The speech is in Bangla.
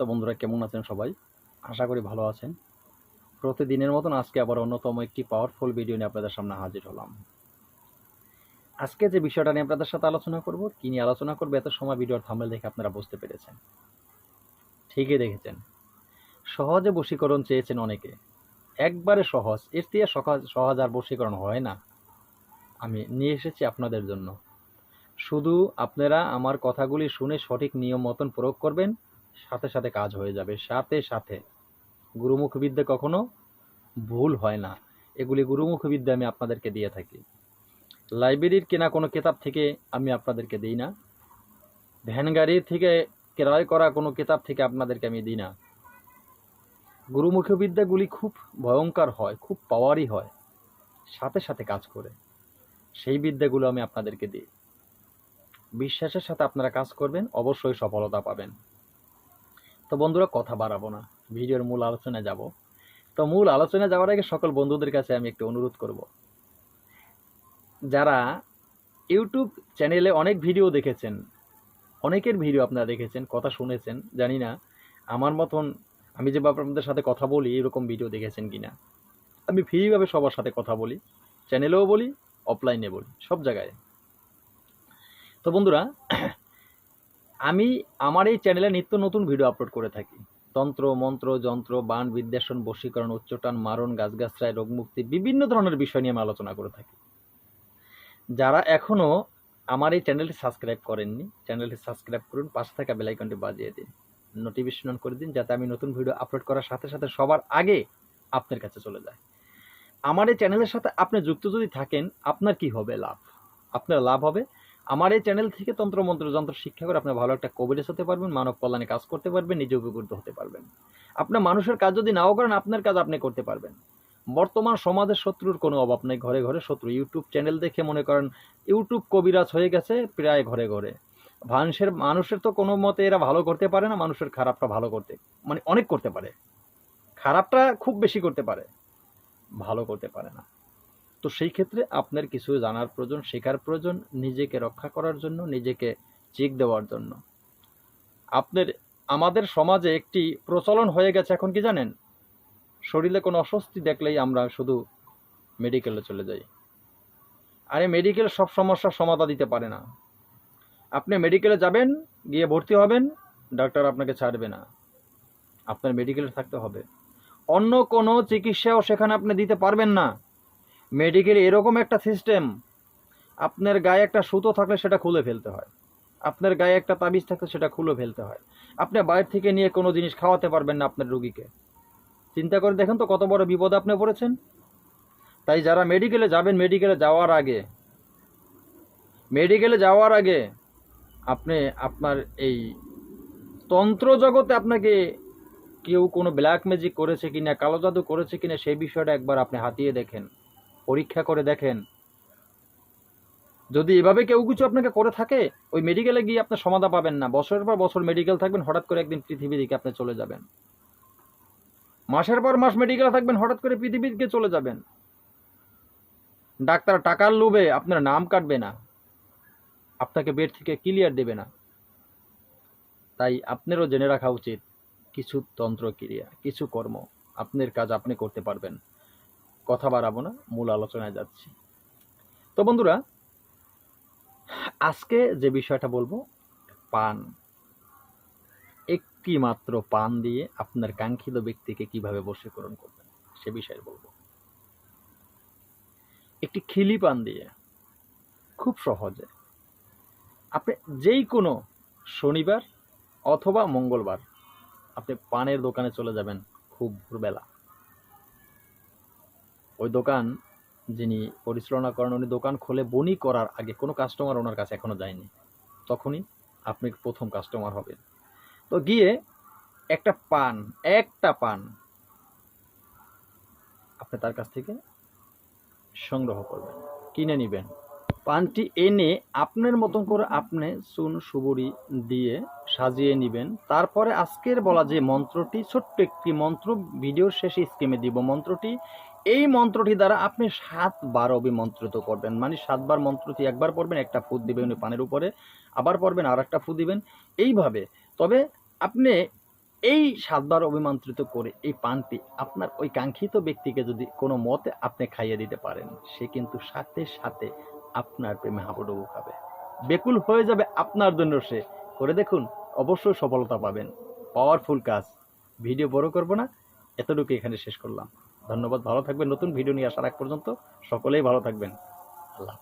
তো বন্ধুরা, কেমন আছেন সবাই? আশা করি ভালো আছেন। প্রতিদিনের মতন আজকে আবার অন্যতম একটি পাওয়ারফুল ভিডিও নিয়ে আপনাদের সামনে হাজির হলাম। আজকে যে বিষয়টা নিয়ে আপনাদের সাথে আলোচনা করব, কি নিয়ে আলোচনা করব, এত সময় ভিডিওর থামেল দেখে আপনারা বুঝতে পেরেছেন। ঠিকই দেখেছেন। সহজে বশীকরণ চেয়েছেন অনেকে। একবারে সহজ, এর থেকে সহজ সহজ আর বশীকরণ হয় না। আমি নিয়ে এসেছি আপনাদের জন্য। শুধু আপনারা আমার কথাগুলি শুনে সঠিক নিয়ম মতন প্রয়োগ করবেন সাথে সাথে কাজ হয়ে যাবে, সাথে সাথে। গুরুমুখ বিদ্যা কখনো ভুল হয় না। এগুলি গুরুমুখ বিদ্যা আমি আপনাদেরকে দিয়ে থাকি। লাইব্রেরির কেনা কোনো কিতাব থেকে আমি আপনাদেরকে দিই না। ভ্যান গাড়ি থেকে ক্রয় করা কোনো কিতাব থেকে আপনাদেরকে আমি দিই না। গুরুমুখী বিদ্যাগুলি খুব ভয়ঙ্কর হয়, খুব পাওয়ারই হয়। সাথে সাথে কাজ করে। সেই বিদ্যাগুলো আমি আপনাদেরকে দিই। বিশ্বাসের সাথে আপনারা কাজ করবেন, অবশ্যই সফলতা পাবেন। তো বন্ধুরা কথা বাড়াবো না, ভিডিওর মূল আলোচনায় যাব। তো মূল আলোচনায় যাওয়ার আগে সকল বন্ধুদের কাছে আমি একটু অনুরোধ করব। যারা ইউটিউব চ্যানেলে অনেক ভিডিও দেখেছেন, অনেকের ভিডিও আপনারা দেখেছেন, কথা শুনেছেন, জানি না, আমার মতন আমি যে আপনাদের সাথে কথা বলি, এরকম ভিডিও দেখেছেন কি না আমি ফ্রিভাবে সবার সাথে কথা বলি, চ্যানেলেও বলি অফলাইনে বলি, সব জায়গায়। তো বন্ধুরা আমি আমার এই চ্যানেলে নিত্য নতুন ভিডিও আপলোড করে থাকি। তন্ত্র, মন্ত্র, যন্ত্র, বান, বিদ্বেষণ, বশীকরণ, উচ্চটান, মারণ গাছগাছরায় রোগমুক্তি, বিভিন্ন ধরনের বিষয় নিয়ে আমি আলোচনা করে থাকি। যারা এখনও আমার এই চ্যানেলটি সাবস্ক্রাইব করেননি চ্যানেলটি সাবস্ক্রাইব করুন, পাশে থাকা বেলাইকনটি বাজিয়ে দিন। নোটিফিকেশন করে দিন, যাতে আমি নতুন ভিডিও আপলোড করার সাথে সাথে সবার আগে আপনার কাছে চলে যায়। আমার এই চ্যানেলের সাথে আপনি যুক্ত যদি থাকেন, আপনার কি হবে লাভ? আপনার লাভ হবে আমার এই চ্যানেল থেকে তন্ত্রমন্ত্র, যন্ত্র, শিক্ষা করে আপনি ভালো একটা কবিরাজ হতে পারবেন, মানব কল্যাণে কাজ করতে পারবেন, নিজে উপকৃত হতে পারবেন। আপনার মানুষের কাজ যদি নাও করেন, আপনার কাজ আপনি করতে পারবেন। বর্তমান সমাজের শত্রুর কোনো অভাব নেই ঘরে ঘরে, শত্রু ইউটিউব চ্যানেল দেখে মনে করেন ইউটিউব কবিরাজ হয়ে গেছে প্রায় ঘরে ঘরে। মানুষের মানুষের তো কোনো মতে এরা ভালো করতে পারে না, মানুষের খারাপটা ভালো করতে মানে অনেক করতে পারে। খারাপটা খুব বেশি করতে পারে, ভালো করতে পারে না। তো সেই ক্ষেত্রে আপনার কিছু জানার প্রয়োজন, শেখার প্রয়োজন, নিজেকে রক্ষা করার জন্য, নিজেকে চেক দেওয়ার জন্য। আপনার, আমাদের সমাজে একটি প্রচলন হয়ে গেছে এখন কি জানেন? শরীরে কোনো অস্বস্তি দেখলেই আমরা শুধু মেডিকেলে চলে যাই। আরে মেডিকেল সব সমস্যার সমাধা দিতে পারে না। আপনি মেডিকেলে যাবেন, গিয়ে ভর্তি হবেন, ডাক্তার আপনাকে ছাড়বে না। আপনার মেডিকেলে থাকতে হবে। অন্য কোনো চিকিৎসাও সেখানে আপনি দিতে পারবেন না। মেডিকেলে এরকম একটা সিস্টেম আপনার গায়ে একটা সুতো থাকলে সেটা খুলে ফেলতে হয়। আপনার গায়ে একটা তাবিজ থাকলে সেটা খুলে ফেলতে হয়। আপনি বাইরে থেকে নিয়ে কোনো জিনিস খাওয়াতে পারবেন না আপনার রুগীকে। চিন্তা করে দেখেন তো কত বড় বিপদ আপনি পড়েছেন। তাই যারা মেডিকেলে যাবেন মেডিকেলে যাওয়ার আগে মেডিকেলে যাওয়ার আগে আপনি আপনার এই তন্ত্র জগতে আপনাকে কেউ কোনো ব্ল্যাক ম্যাজিক করেছে কিনা, কালো জাদু করেছে কিনা, সেই বিষয়টা একবার আপনি হাতিয়ে দেখেন। পরীক্ষা করে দেখেন। যদি এভাবে কেউ কিছু আপনাকে করে থাকে, ওই মেডিকেলে গিয়ে আপনি সমাধা পাবেন না। বছরের পর বছর মেডিকেল থাকবেন, হঠাৎ করে একদিন পৃথিবী দিকে আপনি চলে যাবেন। মাসের পর মাস মেডিকেলে থাকবেন, হঠাৎ করে পৃথিবী দিকে চলে যাবেন। ডাক্তার টাকার লোভে আপনার নাম কাটবে না। আপনাকে বেড থেকে ক্লিয়ার দেবে না। তাই আপনারও জেনে রাখা উচিত, কিছু তন্ত্র ক্রিয়া কিছু কর্ম আপনার কাজ আপনি করতে পারবেন। কথা বাড়াবো না, মূল আলোচনায় যাচ্ছি। তো বন্ধুরা, আজকে যে বিষয়টা বলব, পান। একটি মাত্র পান দিয়ে আপনার কাঙ্ক্ষিত ব্যক্তিকে কীভাবে বশীকরণ করবেন, সে বিষয়ে বলব। একটি খিলি পান দিয়ে খুব সহজে আপনি যেই কোনো শনিবার অথবা মঙ্গলবার আপনি পানের দোকানে চলে যাবেন খুব ভোরবেলা। ওই দোকান যিনি পরিচালনা করেন, উনি দোকান খুলে বনি করার আগে কোনো কাস্টমার ওনার কাছে এখনও যায়নি। তখনই আপনি প্রথম কাস্টমার হবেন। তো গিয়ে একটা পান একটা পান আপনি তার কাছ থেকে সংগ্রহ করবেন, কিনে নেবেন। পানটি এনে আপনার মতন করে আপনি চুন সুবুরি দিয়ে সাজিয়ে নেবেন। তারপরে আজকের বলা যে মন্ত্রটি, ছোট্ট একটি মন্ত্র, ভিডিওর শেষে স্কিমে দিব মন্ত্রটি। এই মন্ত্রটি দ্বারা আপনি সাতবার অভিমন্ত্রিত করবেন। মানে সাতবার মন্ত্রটি একবার পড়বেন, একটা ফুট দিবেন উনি পানের উপরে, আবার পড়বেন আর একটা ফুট দিবেন। এইভাবে, তবে আপনি এই সাতবার অভিমন্ত্রিত করে এই পানটি আপনার ওই কাঙ্ক্ষিত ব্যক্তিকে যদি কোনো মতে আপনি খাইয়ে দিতে পারেন, সে কিন্তু সাথে সাথে আপনার প্রেমে হাবুডুবু খাবে। বেকুল হয়ে যাবে আপনার জন্য সে। করে দেখুন, অবশ্যই সফলতা পাবেন। পাওয়ারফুল কাজ। ভিডিও বড় করব না। এতটুকু এখানে শেষ করলাম। ধন্যবাদ, ভালো থাকবেন। নতুন ভিডিও নিয়ে আসার আগ পর্যন্ত সকলেই ভালো থাকবেন। আল্লাহ